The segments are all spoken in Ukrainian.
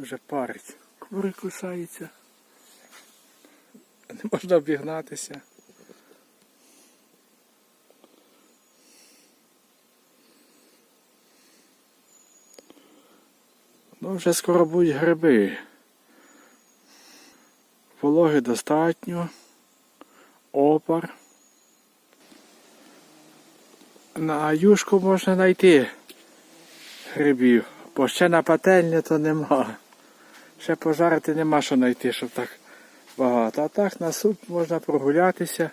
Вже парить. Кури кусаються. Не можна обігнатися. Ну, вже скоро будуть гриби. Вологи достатньо. Опар. На юшку можна знайти грибів, бо ще на пательні то нема. Ще пожарити нема що знайти, щоб так багато. А так на суп можна прогулятися,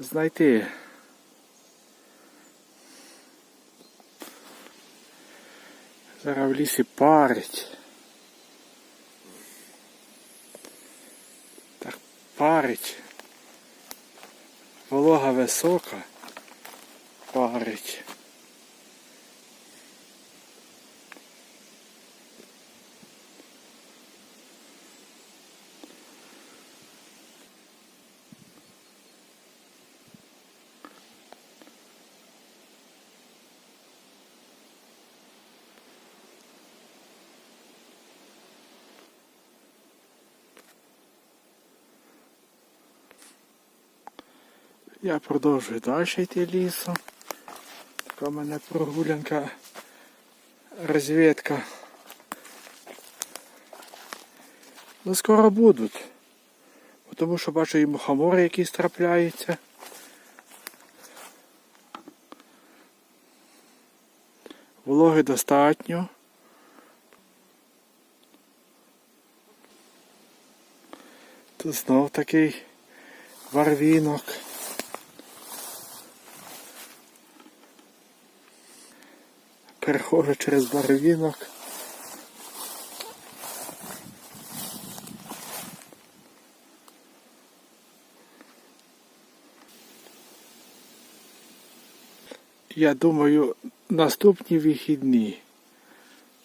знайти. Зараз в лісі парить. Так парить. Волога висока. Парить. Я продовжую далі йти лісом. Така в мене прогулянка, розвідка. Ну скоро будуть. Тому що бачу і мухомори якісь трапляються. Вологи достатньо. Тут знов такий варвінок. Переходжу через барвінок. Я думаю, наступні вихідні,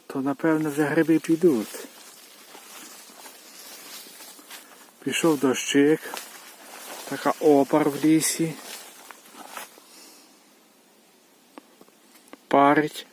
то напевно вже гриби підуть. Пішов дощик, така опар в лісі. Парить.